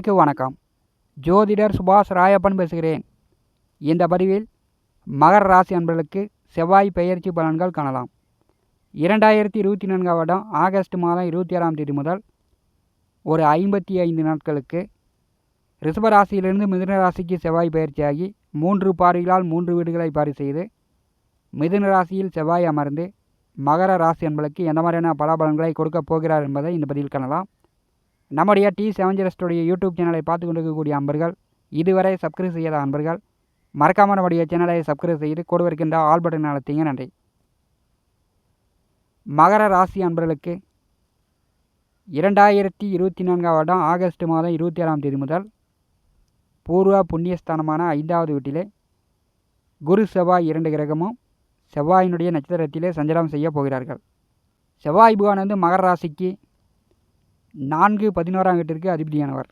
அனைவருக்கும் வணக்கம். ஜோதிடர் சுபாஷ் ராயப்பன் பேசுகிறேன். இந்த பதிவில் மகர ராசி அன்பர்களுக்கு செவ்வாய் பெயர்ச்சி பலன்கள் காணலாம். இரண்டாயிரத்தி இருபத்தி நான்காம் வருடம் ஆகஸ்ட் மாதம் இருபத்தி ஆறாம் தேதி முதல் ஒரு ஐம்பத்தி ஐந்து நாட்களுக்கு ரிஷபராசியிலிருந்து மிதுன ராசிக்கு செவ்வாய் பயிற்சியாகி மூன்று பார்வைகளால் மூன்று வீடுகளை பாரி செய்து மிதுன ராசியில் செவ்வாய் அமர்ந்து மகர ராசி அன்பர்களுக்கு எந்த மாதிரியான பலாபலன்களை கொடுக்கப் போகிறார் என்பதை இந்த பதிவில் காணலாம். நம்முடைய டி செவஞ்சரஸ்டுடைய யூடியூப் சேனலை பார்த்து கொண்டிருக்கக்கூடிய அன்பர்கள் இதுவரை சப்ஸ்கிரைப் செய்யாத அன்பர்கள் மறக்காமல் நம்முடைய சேனலை சப்ஸ்கிரைப் செய்து கூட இருக்கின்ற ஆல் பட்டன் அழுத்திங்க நன்றி. மகர ராசி அன்பர்களுக்கு இரண்டாயிரத்தி இருபத்தி நான்காம் வருடம் ஆகஸ்ட் மாதம் இருபத்தி ஏழாம் தேதி முதல் பூர்வ புண்ணியஸ்தானமான ஐந்தாவது வீட்டிலே குரு செவ்வாய் இரண்டு கிரகமும் செவ்வாயினுடைய நட்சத்திரத்திலே சஞ்சாரம் செய்ய போகிறார்கள். செவ்வாய் புகான் வந்து மகர ராசிக்கு நான்கு பதினோராம் வீட்டிற்கு அதிபதியானவர்.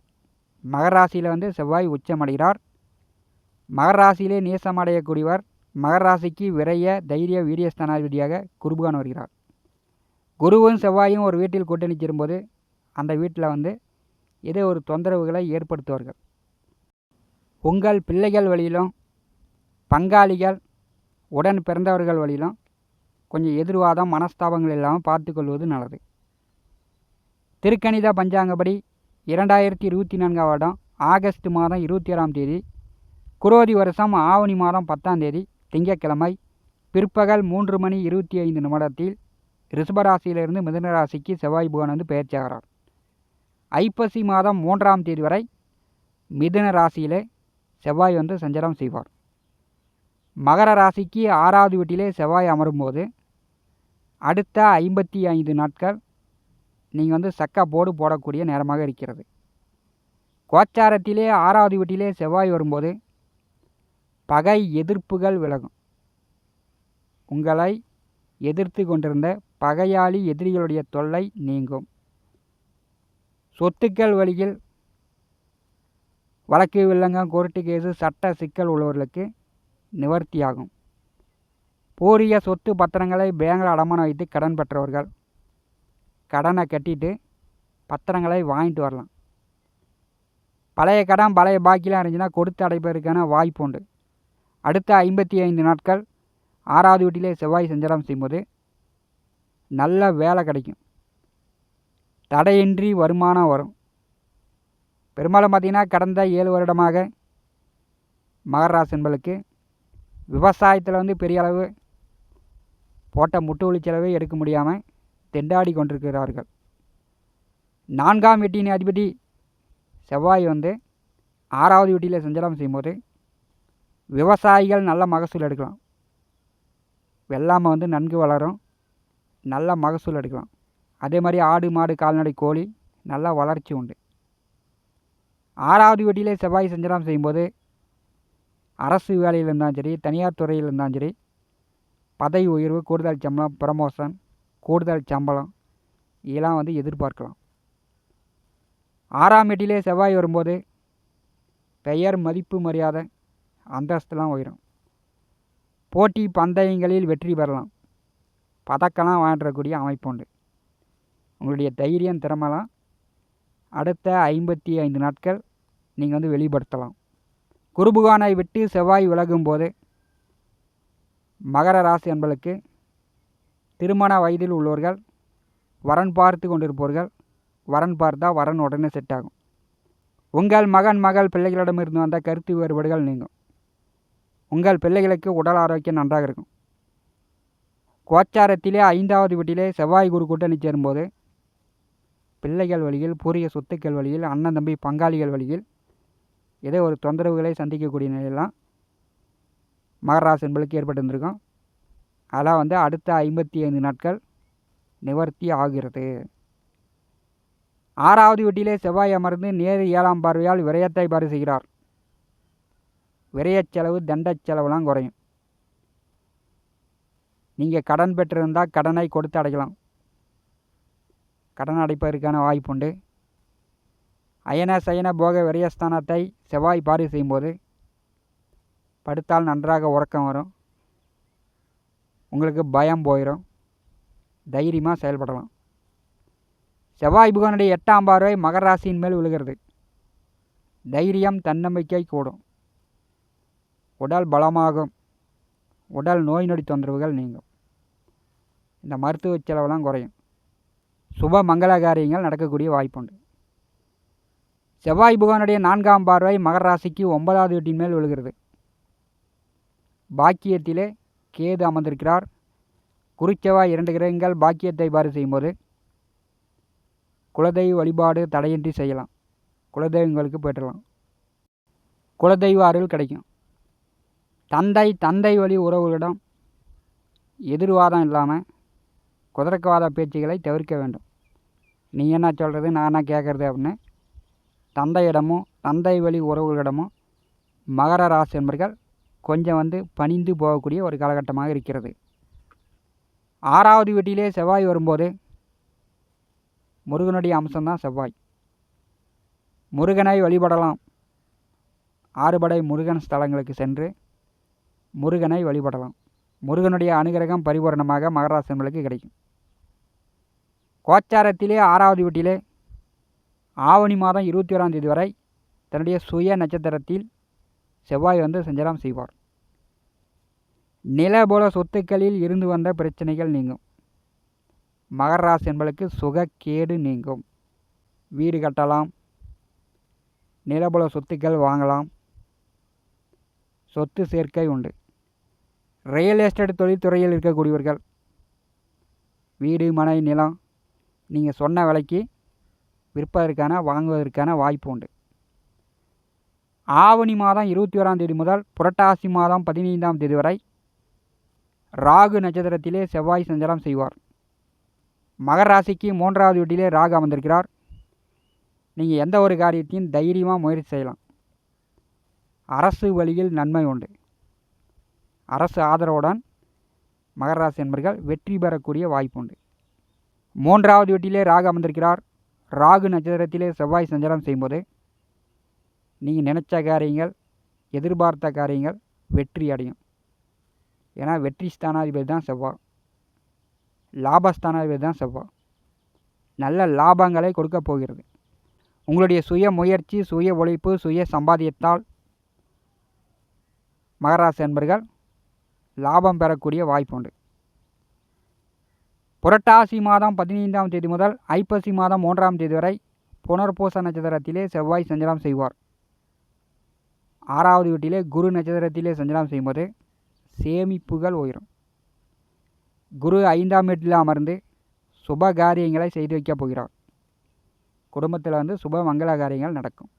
மகர ராசியில் வந்து செவ்வாய் உச்சமடைகிறார். மகர ராசியிலே நேசமடையக்கூடியவர் மகர ராசிக்கு விரைய தைரிய வீரியஸ்தானாதிபதியாக குருபகான் வருகிறார். குருவும் செவ்வாயும் ஒரு வீட்டில் கூட்டணி சேரும்போது அந்த வீட்டில் வந்து ஏதோ ஒரு தொந்தரவுகளை ஏற்படுத்துவார்கள். உங்கள் பிள்ளைகள் வழியிலும் பங்காளிகள் உடன் பிறந்தவர்கள் வழியிலும் கொஞ்சம் எதிர்வாதம் மனஸ்தாபங்கள் இல்லாமல் பார்த்துக்கொள்வது நல்லது. திருக்கணித பஞ்சாங்கப்படி இரண்டாயிரத்தி இருபத்தி நான்காம் வருடம் ஆகஸ்ட் மாதம் இருபத்தி ஏழாம் தேதி குரோதி வருஷம் ஆவணி மாதம் பத்தாம் தேதி திங்கட்கிழமை பிற்பகல் மூன்று மணி இருபத்தி ஐந்து நிமிடத்தில் ரிஷபராசியிலிருந்து மிதுன ராசிக்கு செவ்வாய் புகன் வந்து பெயர்ச்சியாகிறார் ஐப்பசி மாதம் மூன்றாம் தேதி வரை மிதுன ராசியிலே செவ்வாய் வந்து சஞ்சாரம் செய்வார். மகர ராசிக்கு ஆறாவது வீட்டிலே செவ்வாய் அமரும்போது அடுத்த ஐம்பத்தி ஐந்து நாட்கள் நீங்கள் வந்து சக்கா போர்டு போடக்கூடிய நேரமாக இருக்கிறது. கோச்சாரத்திலே ஆறாவது வீட்டிலே செவ்வாய் வரும்போது பகை எதிர்ப்புகள் விலகும். உங்களை எதிர்த்து கொண்டிருந்த பகையாளி எதிரிகளுடைய தொல்லை நீங்கும். சொத்துக்கள் வழியில் வழக்கு வில்லங்கம் கோர்ட்டு கேஸு சட்ட சிக்கல் உள்ளவர்களுக்கு நிவர்த்தியாகும். போரிய சொத்து பத்திரங்களை பேங்கில் அடமானம் வைத்து கடன் பெற்றவர்கள் கடனை கட்டிட்டு பத்திரங்களை வாங்கிட்டு வரலாம். பழைய கடன் பழைய பாக்கிலாம் இருந்துச்சுன்னா கொடுத்து அடைப்பதற்கான வாய்ப்பு உண்டு. அடுத்த ஐம்பத்தி ஐந்து நாட்கள் ஆறாவது வீட்டிலே செவ்வாய் சஞ்சாரம் செய்யும்போது நல்ல வேலை கிடைக்கும். தடையின்றி வருமானம் வரும். பெரும்பாலும் பார்த்திங்கன்னா கடந்த ஏழு வருடமாக மகர ராசி விவசாயத்தில் வந்து பெரிய அளவு போட்ட முட்டு ஒளி செலவை எடுக்க முடியாமல் திண்டாடி கொண்டிருக்கிறார்கள். நான்காம் வீட்டின் அதிபதி செவ்வாய் வந்து ஆறாவது வீட்டில் சஞ்சலம் செய்யும்போது விவசாயிகள் நல்ல மகசூல் எடுக்கலாம். வெள்ளாமை வந்து நன்கு வளரும் நல்ல மகசூல் எடுக்கலாம். அதே மாதிரி ஆடு மாடு கால்நடை கோழி நல்லா வளர்ச்சி உண்டு. ஆறாவது வீட்டிலே செவ்வாய் சஞ்சாரம் செய்யும்போது அரசு வேலையில் இருந்தாலும் சரி தனியார் துறையில் இருந்தாலும் சரி பதவி உயர்வு கூடுதல் சம்பளம் ப்ரமோஷன் கூடுதல் சம்பளம் இதெல்லாம் வந்து எதிர்பார்க்கலாம். ஆறாம் எட்டிலே செவ்வாய் வரும்போது பெயர் மதிப்பு மரியாதை அந்தஸ்துலாம் உயரும். போட்டி பந்தயங்களில் வெற்றி பெறலாம். பதக்கம்லாம் வாங்கிடக்கூடிய அமைப்பு உண்டு. உங்களுடைய தைரியம் திறமெல்லாம் அடுத்த ஐம்பத்தி ஐந்து நாட்கள் நீங்கள் வந்து வெளிப்படுத்தலாம். குருபுகானை விட்டு செவ்வாய் விலகும் போது மகர ராசி என்பளுக்கு திருமண வயதில் உள்ளவர்கள் வரன் பார்த்து கொண்டிருப்பவர்கள் வரன் பார்த்தா வரன் உடனே செட் ஆகும். உங்கள் மகன் மகள் பிள்ளைகளிடமிருந்து வந்த கருத்து வேறுபாடுகள் நீங்கும். உங்கள் பிள்ளைகளுக்கு உடல் ஆரோக்கியம் நன்றாக இருக்கும். கோச்சாரத்திலே ஐந்தாவது வீட்டிலே செவ்வாய் குரு கூட்டணி சேரும்போது பிள்ளைகள் வழியில் பூரிய சொத்துக்கள் வழியில் அண்ணன் தம்பி பங்காளிகள் வழியில் ஏதோ ஒரு தொந்தரவுகளை சந்திக்கக்கூடிய நிலையெல்லாம் மகராசி என்பளுக்கு ஏற்பட்டிருந்திருக்கும். அதெல்லாம் வந்து அடுத்த ஐம்பத்தி ஐந்து நாட்கள் நிவர்த்தி ஆகிறது. ஆறாவது வீட்டிலே செவ்வாய் அமர்ந்து நேரு ஏழாம் பார்வையால் விரயத்தை பாரு செய்கிறார். விரயச் செலவு தண்டச் செலவுலாம் குறையும். நீங்கள் கடன் பெற்றிருந்தால் கடனை கொடுத்து அடைக்கலாம். கடன் அடைப்பதற்கான வாய்ப்புண்டு அயன சயன போக விரயஸ்தானத்தை செவ்வாய் பாரி செய்யும்போது படுத்தால் நன்றாக உறக்கம் வரும். உங்களுக்கு பயம் போயிடும் தைரியமாக செயல்படலாம். செவ்வாய் புகனுடைய எட்டாம் பார்வை மகர ராசியின் மேல் விழுகிறது. தைரியம் தன்னம்பிக்கை கூடும். உடல் பலமாகும். உடல் நோய் நொடி தொந்தரவுகள் நீங்கும். இந்த மருத்துவ செலவெல்லாம் குறையும். சுப மங்கள காரியங்கள் நடக்கக்கூடிய வாய்ப்புண்டு. செவ்வாய் புகானுடைய நான்காம் பார்வை மகர ராசிக்கு ஒன்பதாவது வீட்டின் மேல் விழுகிறது. பாக்கியத்திலே கேது அமர்ந்திருக்கிறார். குருச்செவ்வாய் இரண்டு கிரகங்கள் பாக்கியத்தை பாரு செய்யும்போது குலதெய்வ வழிபாடு தடையின்றி செய்யலாம். குலதெய்வங்களுக்கு போயிடலாம். குலதெய்வ அருள் கிடைக்கும். தந்தை தந்தை வழி உறவுகளிடம் எதிர்வாதம் இல்லாமல் குதிரக்கவாத பேச்சுகளை தவிர்க்க வேண்டும். நீ என்ன சொல்கிறது நான் என்ன கேட்குறது அப்படின்னு தந்தையிடமும் தந்தை வழி உறவுகளிடமும் மகர ராசி என்பர்கள் கொஞ்சம் வந்து பணிந்து போகக்கூடிய ஒரு காலகட்டமாக இருக்கிறது. ஆறாவது வீட்டிலே செவ்வாய் வரும்போது முருகனுடைய அம்சம்தான் செவ்வாய். முருகனை வழிபடலாம். ஆறுபடை முருகன் ஸ்தலங்களுக்கு சென்று முருகனை வழிபடலாம். முருகனுடைய அனுகிரகம் பரிபூரணமாக மகராசன்களுக்கு கிடைக்கும். கோச்சாரத்திலே ஆறாவது வீட்டிலே ஆவணி மாதம் இருபத்தி ஓராம் தேதி வரை தன்னுடைய சுய நட்சத்திரத்தில் செவ்வாய் வந்து சஞ்சாரம் செய்வார். நிலபல சொத்துக்களில் இருந்து வந்த பிரச்சனைகள் நீங்கும். மகர ராசி என்பதற்கு சுகக்கேடு நீங்கும். வீடு கட்டலாம். நிலபல சொத்துக்கள் வாங்கலாம். சொத்து சேர்க்கை உண்டு. ரியல் எஸ்டேட் தொழில்துறையில் இருக்கக்கூடியவர்கள் வீடு மனை நிலம் நீங்கள் சொன்ன விலைக்கு விற்பதற்கான வாங்குவதற்கான வாய்ப்பு உண்டு. ஆவணி மாதம் இருபத்தி ஓராம் தேதி முதல் புரட்டாசி மாதம் பதினைந்தாம் தேதி வரை ராகு நட்சத்திரத்திலே செவ்வாய் சஞ்சாரம் செய்வார். மகர ராசிக்கு மூன்றாவது வீட்டிலே ராகு அமர்ந்திருக்கிறார். நீங்கள் எந்த ஒரு காரியத்தையும் தைரியமாக முயற்சி செய்யலாம். அரசு வழியில் நன்மை உண்டு. அரசு ஆதரவுடன் மகர ராசி என்பர்கள் வெற்றி பெறக்கூடிய வாய்ப்பு உண்டு. மூன்றாவது வீட்டிலே ராகு அமர்ந்திருக்கிறார். ராகு நட்சத்திரத்திலே செவ்வாய் சஞ்சாரம் செய்யும்போது நீங்கள் நினச்ச காரியங்கள் எதிர்பார்த்த காரியங்கள் வெற்றி அடையும். ஏன்னா வெற்றி ஸ்தானாதிபதி தான் செவ்வாய் லாபஸ்தானாதிபதி தான் செவ்வாய் நல்ல லாபங்களை கொடுக்க போகிறது. உங்களுடைய சுய முயற்சி சுய உழைப்பு சுய சம்பாதியத்தால் மகராசி என்பர்கள் லாபம் பெறக்கூடிய வாய்ப்பு உண்டு. புரட்டாசி மாதம் பதினைந்தாம் தேதி முதல் ஐப்பசி மாதம் மூன்றாம் தேதி வரை புனர்பூச நட்சத்திரத்திலே செவ்வாய் சஞ்சலம் செய்வார். ஆறாவது வீட்டிலே குரு நட்சத்திரத்திலே சஞ்சலம் செய்யும்போது சேமிப்புகள் உயரும். குரு ஐந்தாம் வீட்டில் அமர்ந்து சுப காரியங்களை செய்து வைக்கப் போகிறார். குடும்பத்தில் வந்து சுப மங்கள காரியங்கள் நடக்கும்.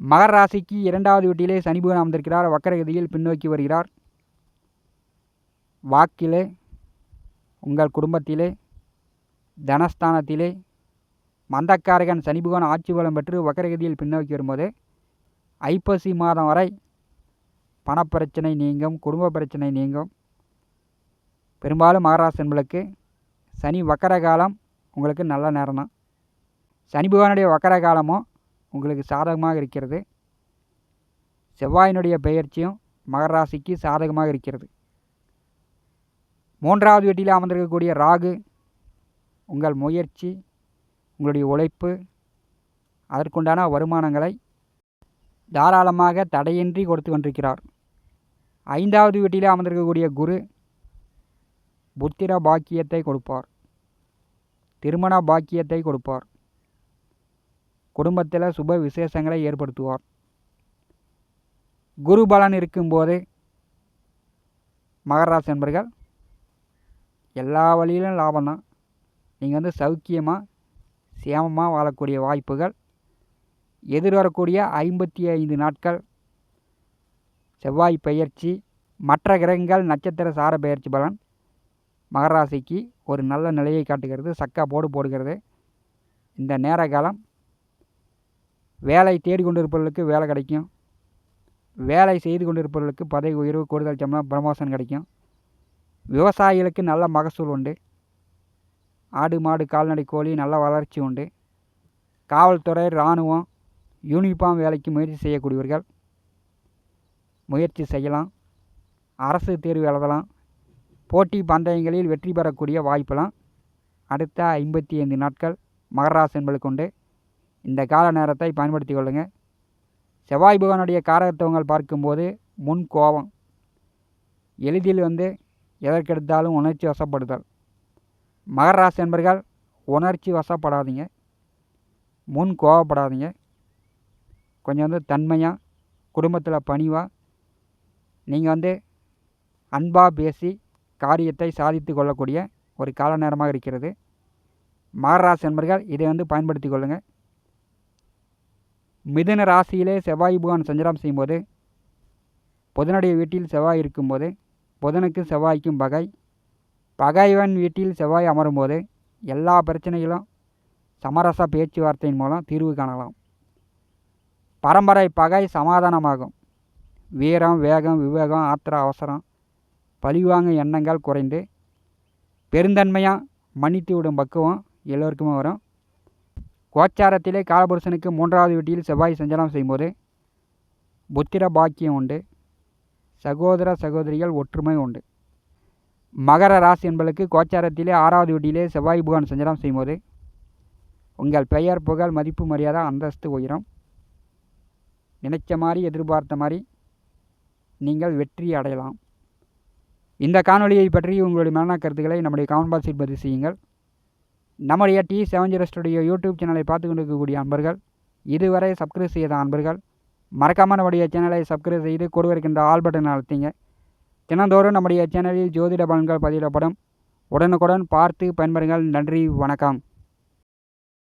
மகர ராசிக்கு இரண்டாவது வீட்டிலே சனிபுகன் அமர்ந்திருக்கிறார். வக்கரகதியில் பின்னோக்கி வருகிறார். வாக்கிலே உங்கள் குடும்பத்திலே தனஸ்தானத்திலே மந்தக்காரகன் சனிபுகன் ஆட்சி பலம் பெற்று வக்கரகதியில் பின்னோக்கி வரும்போது ஐப்பசி மாதம் வரை பணப்பிரச்சனை நீங்கும் குடும்ப பிரச்சனை நீங்கும். பெரும்பாலும் மகாராஷ்டிரன்களுக்கு சனி வக்கர காலம் உங்களுக்கு நல்ல நேரம் தான் சனி பகவானுடைய வக்கர காலமும் உங்களுக்கு சாதகமாக இருக்கிறது. செவ்வாயினுடைய பெயர்ச்சியும் மகர ராசிக்கு சாதகமாக இருக்கிறது. மூன்றாவது வீட்டில் அமர்ந்திருக்கக்கூடிய ராகு உங்கள் முயற்சி உங்களுடைய உழைப்பு அதற்குண்டான வருமானங்களை தாராளமாக தடையின்றி கொடுத்து கொண்டிருக்கிறார். ஐந்தாவது வீட்டில் அமர்ந்திருக்கக்கூடிய குரு புத்திர பாக்கியத்தை கொடுப்பார். திருமண பாக்கியத்தை கொடுப்பார். குடும்பத்தில் சுப விசேஷங்களை ஏற்படுத்துவார். குரு பலன் இருக்கும்போது மகராசி என்பர்கள் எல்லா வழியிலும் லாபம் தான். நீங்கள் வந்து சௌக்கியமாக சேமமாக வாழக்கூடிய வாய்ப்புகள். எதிர்வரக்கூடிய ஐம்பத்தி ஐந்து நாட்கள் செவ்வாய் பெயர்ச்சி மற்ற கிரகங்கள் நட்சத்திர சார பெயர்ச்சி பலன் மகராசிக்கு ஒரு நல்ல நிலையை காட்டுகிறது. சக்கா போடு போடுகிறது. இந்த நேர காலம் வேலை தேடி கொண்டிருப்பவர்களுக்கு வேலை கிடைக்கும். வேலை செய்து கொண்டிருப்பவர்களுக்கு பதவி உயர்வு கூடுதல் சம்பளம் ப்ரமோஷன் கிடைக்கும். விவசாயிகளுக்கு நல்ல மகசூல் உண்டு. ஆடு மாடு கால்நடை கோழி நல்ல வளர்ச்சி உண்டு. காவல்துறை இராணுவம் யூனிஃபார்ம் வேலைக்கு முயற்சி செய்யக்கூடியவர்கள் முயற்சி செய்யலாம். அரசு தேர்வு எழுதலாம். போட்டி பந்தயங்களில் வெற்றி பெறக்கூடிய வாய்ப்பெல்லாம் அடுத்த ஐம்பத்தி ஐந்து நாட்கள் மகராசி என்பது கொண்டு இந்த கால நேரத்தை பயன்படுத்தி கொள்ளுங்கள் செவ்வாய் பகவானுடைய காரகத்துவங்கள் பார்க்கும்போது முன் கோபம். எளிதில் வந்து எதற்கெடுத்தாலும் உணர்ச்சி வசப்படுதல். மகர ராசி என்பர்கள் உணர்ச்சி வசப்படாதீங்க. முன் கோவப்படாதீங்க கொஞ்சம் வந்து தன்மையாக குடும்பத்தில் பணிவாக நீங்கள் வந்து அன்பாக பேசி காரியத்தை சாதித்து கொள்ளக்கூடிய ஒரு கால நேரமாக இருக்கிறது. மகர நண்பர்கள் இதை வந்து பயன்படுத்தி கொள்ளுங்கள் மிதுன ராசியிலே செவ்வாய் புகான் சஞ்சாரம் செய்யும்போது புதனுடைய வீட்டில் செவ்வாய் இருக்கும்போது புதனுக்கு செவ்வாய்க்கும் பகை. பகைவன் வீட்டில் செவ்வாய் அமரும்போது எல்லா பிரச்சனைகளும் சமரச பேச்சுவார்த்தையின் மூலம் தீர்வு காணலாம். பரம்பரை பகை சமாதானமாகும். வீரம் வேகம் விவேகம் ஆத்திர அவசரம். பழிவாங்க எண்ணங்கள் குறைந்து பெருந்தன்மையாக மன்னித்து விடும் பக்குவம் எல்லோருக்குமே வரும். கோச்சாரத்திலே காலபுருஷனுக்கு மூன்றாவது வீட்டில் செவ்வாய் சஞ்சலம் செய்யும்போது புத்திர பாக்கியம் உண்டு. சகோதர சகோதரிகள் ஒற்றுமை உண்டு. மகர ராசி என்பதற்கு கோச்சாரத்திலே ஆறாவது வீட்டிலே செவ்வாய் புகான் சஞ்சலம் செய்யும்போது உங்கள் பெயர் புகழ் மதிப்பு மரியாதை அந்தஸ்து உயரும். நினைச்ச மாதிரி எதிர்பார்த்த மாதிரி நீங்கள் வெற்றி அடையலாம். இந்த காணொலியை பற்றி உங்களுடைய மரண கருத்துக்களை நம்முடைய கமெண்ட் பாக்ஸில் பதிவு செய்யுங்கள். நம்முடைய T seven zero studio YouTube சேனலை பார்த்து கொண்டிருக்கக்கூடிய அன்பர்கள் இதுவரை சப்ஸ்கிரைப் செய்த அன்பர்கள் மறக்காமல் நம்முடைய சேனலை சப்ஸ்கிரைப் செய்து கொடுவிருக்கின்ற ஆல் பட்டன் அழுத்திங்க. தினந்தோறும் நம்முடைய சேனலில் ஜோதிட பலன்கள் பதிவிடப்படும். உடனுக்குடன் பார்த்து பயன்பெறுங்கள். நன்றி வணக்கம்.